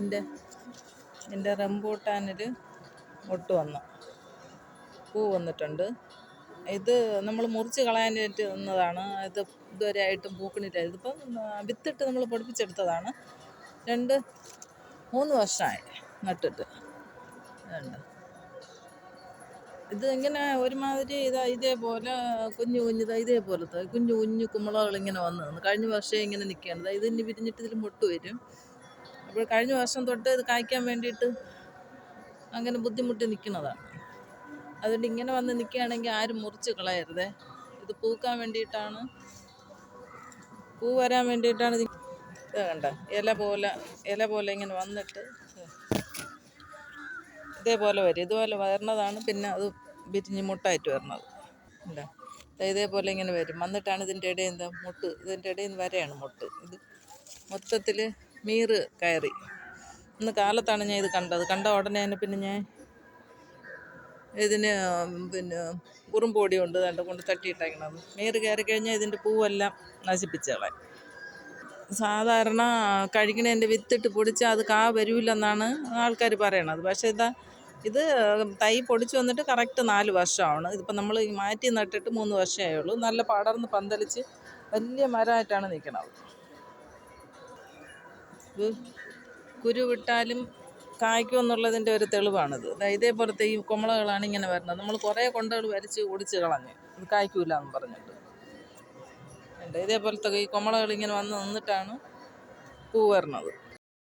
എന്റെ എന്റെ റംബൂട്ടാനിൽ മുട്ട് വന്നു. പൂ വന്നിട്ടുണ്ട്. ഇത് നമ്മൾ മുറിച്ച് കളയാനായിട്ട് വന്നതാണ്. ഇത് ഇതുവരെ ആയിട്ടും പൂക്കണില്ല ഇതിപ്പം വിത്തിട്ട് നമ്മൾ പൊടിപ്പിച്ചെടുത്തതാണ്. രണ്ട് മൂന്ന് വർഷമായി നട്ടിട്ട്. ഇതുണ്ട് ഇത് ഇങ്ങനെ ഒരുമാതിരി ഇതാ ഇതേപോലെ കുഞ്ഞു കുഞ്ഞു ഇതാ ഇതേപോലത്തെ കുഞ്ഞു കുഞ്ഞു കുമ്പളകൾ ഇങ്ങനെ വന്നു കഴിഞ്ഞ വർഷം ഇങ്ങനെ നിൽക്കുകയാണ്. ഇതാ ഇതിന് വിരിഞ്ഞിട്ട് ഇതിൽ മുട്ട് വരും. അപ്പോൾ കഴിഞ്ഞ വർഷം തൊട്ട് ഇത് കായ്ക്കാൻ വേണ്ടിയിട്ട് അങ്ങനെ ബുദ്ധിമുട്ടി നിൽക്കുന്നതാണ് അതുകൊണ്ട് ഇങ്ങനെ വന്ന് നിൽക്കുകയാണെങ്കിൽ ആരും മുറിച്ച് കളയരുതേ. ഇത് പൂക്കാൻ വേണ്ടിയിട്ടാണ്. പൂ വരാൻ വേണ്ടിയിട്ടാണ് ഇത് കണ്ട? ഇല പോലെ ഇല പോലെ ഇങ്ങനെ വന്നിട്ട് ഇതേപോലെ വരും. ഇതുപോലെ വരുന്നതാണ് പിന്നെ അത് വിരിഞ്ഞ് മുട്ടായിട്ട് വരുന്നത് ഇല്ല ഇതേപോലെ ഇങ്ങനെ വരും. വന്നിട്ടാണ് ഇതിന്റെ ഇടയിൽ എന്താ മുട്ട് ഇതിന്റെ ഇടയിൽ നിന്ന് വരെയാണ് മുട്ട്. ഇത് മൊത്തത്തിൽ മീറ് കയറി. ഇന്ന് കാലത്താണ് ഞാൻ ഇത് കണ്ടത്. കണ്ട ഉടനെ തന്നെ പിന്നെ ഞാൻ ഇതിന് പിന്നെ ഉറുമ്പൊടി ഉണ്ട് കണ്ട് കൊണ്ട് തട്ടിയിട്ടേക്കണത്. മീറ് കയറി കഴിഞ്ഞാൽ ഇതിന്റെ പൂവെല്ലാം നശിപ്പിച്ചോളെ സാധാരണ കഴിക്കണതിന്റെ വിത്തിട്ട് പൊടിച്ചാൽ അത് കാ വരില്ലെന്നാണ് ആൾക്കാർ പറയണത്. പക്ഷേ ഇതാ ഇത് തൈ പൊടിച്ച് വന്നിട്ട് കറക്റ്റ് നാല് വർഷമാണ്. ഇതിപ്പോൾ നമ്മൾ മാറ്റി നട്ടിട്ട് മൂന്ന് വർഷമേ ഉള്ളൂ. നല്ല പടർന്ന് പന്തലിച്ച് വലിയ മരമായിട്ടാണ് നിൽക്കണത് ഇത് കുരു വിട്ടാലും കായ്ക്കും എന്നുള്ളതിന്റെ ഒരു തെളിവാണിത്. ഇതേപോലത്തെ ഈ കുമളകളാണ് ഇങ്ങനെ വരുന്നത്. നമ്മൾ കുറേ കൊണ്ടകൾ വരച്ച് ഒടിച്ച് കളഞ്ഞ്. ഇത് കായ്ക്കൂല എന്ന് പറഞ്ഞിട്ട്. ഇതേപോലത്തെ ഈ കുമ്പളകൾ ഇങ്ങനെ വന്ന് നിന്നിട്ടാണ് പൂ വരുന്നത്